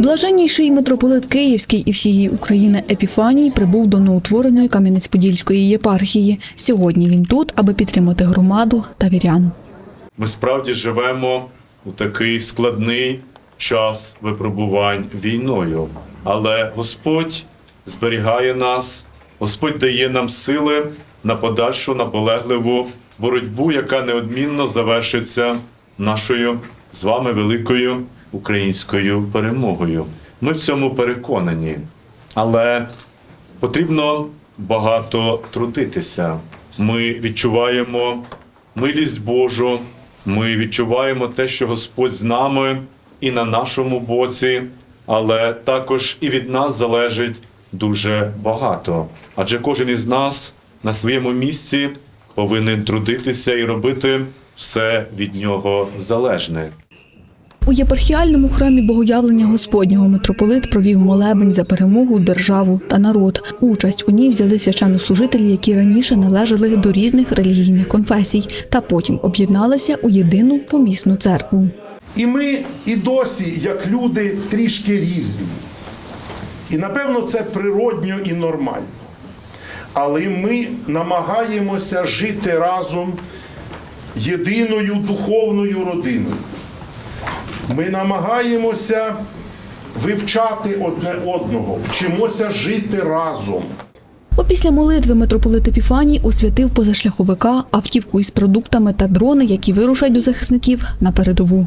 Блаженніший митрополит Київський і всієї України Епіфаній прибув до новотвореної Кам'янець-Подільської єпархії. Сьогодні він тут, аби підтримати громаду та вірян. Ми справді живемо у такий складний час випробувань війною, але Господь зберігає нас, Господь дає нам сили на подальшу наполегливу боротьбу, яка неодмінно завершиться нашою з вами великою українською перемогою. Ми в цьому переконані, але потрібно багато трудитися. Ми відчуваємо милість Божу, ми відчуваємо те, що Господь з нами і на нашому боці, але також і від нас залежить дуже багато. Адже кожен із нас на своєму місці повинен трудитися і робити все від нього залежне. У єпархіальному храмі Богоявлення Господнього митрополит провів молебень за перемогу, державу та народ. Участь у ній взяли священнослужителі, які раніше належали до різних релігійних конфесій, та потім об'єдналися у єдину помісну церкву. І ми і досі, як люди, трішки різні. І напевно це природньо і нормально. Але ми намагаємося жити разом єдиною духовною родиною. Ми намагаємося вивчати одне одного, вчимося жити разом. Опісля молитви митрополит Епіфаній освятив позашляховика, автівку із продуктами та дрони, які вирушать до захисників на передову.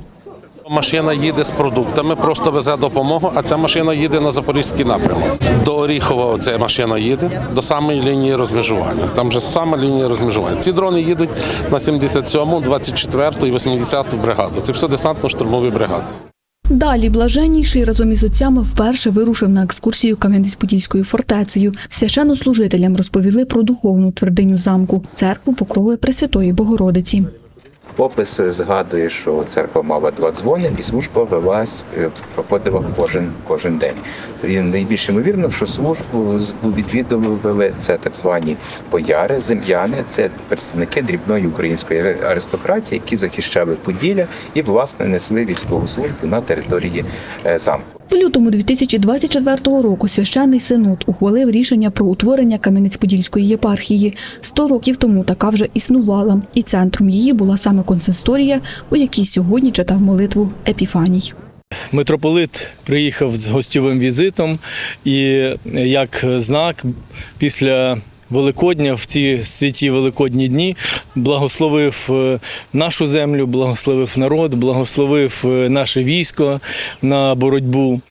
Машина їде з продуктами, просто везе допомогу, а ця машина їде на запорізький напрямок. До Оріхова ця машина їде до самої лінії розмежування. Там же сама лінія розмежування. Ці дрони їдуть на 77-му, 24-ту і 80-ту бригаду. Це все десантно-штурмові бригади. Далі блаженніший разом із отцями вперше вирушив на екскурсію Кам'янець-Подільською фортецею. Священнослужителям розповіли про духовну твердиню замку церкву Покрови Пресвятої Богородиці. Опис згадує, що церква мала два дзвони, і служба велась е, по подивах кожен, кожен день. І найбільш ймовірно, що службу відвідували це так звані бояри, земляни, це представники дрібної української аристократії, які захищали Поділля і власне несли військову службу на території е, замку. В лютому 2024 року священний синод ухвалив рішення про утворення Кам'янець-Подільської єпархії. Сто років тому така вже існувала, і центром її була саме консисторія, у якій сьогодні читав молитву Епіфаній. Митрополит приїхав з гостьовим візитом, і як знак після Великодня в ці святі великодні дні благословив е, нашу землю, благословив народ, благословив е, наше військо на боротьбу.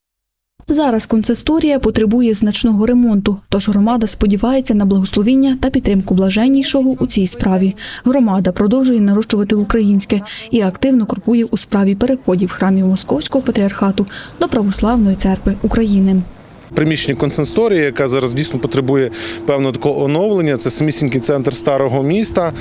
Зараз консисторія потребує значного ремонту, тож громада сподівається на благословіння та підтримку блаженнішого у цій справі. Громада продовжує нарощувати українське і активно крокує у справі переходів храмів Московського патріархату до Православної церкви України. Приміщення консенсторії, яка зараз дійсно потребує певного такого оновлення. Це самісінький центр старого міста.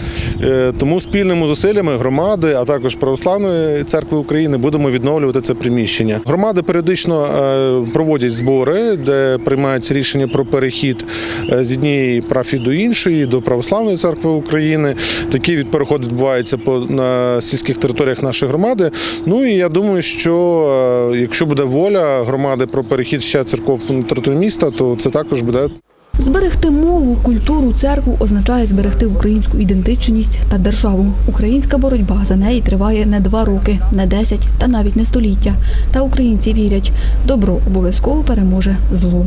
Е, Тому спільними зусиллями громади, а також православної церкви України будемо відновлювати це приміщення. Громади періодично е, проводять збори, де приймаються рішення про перехід е, з однієї парафії до іншої, до православної церкви України. Такі від переходи відбуваються по на сільських територіях нашої громади. Ну і я думаю, що якщо буде воля громади про перехід ще церков на міста, то це також буде Зберегти мову, культуру, церкву означає зберегти українську ідентичність та державу. Українська боротьба за неї триває не два роки, не десять та навіть не століття. Та українці вірять, добро обов'язково переможе зло.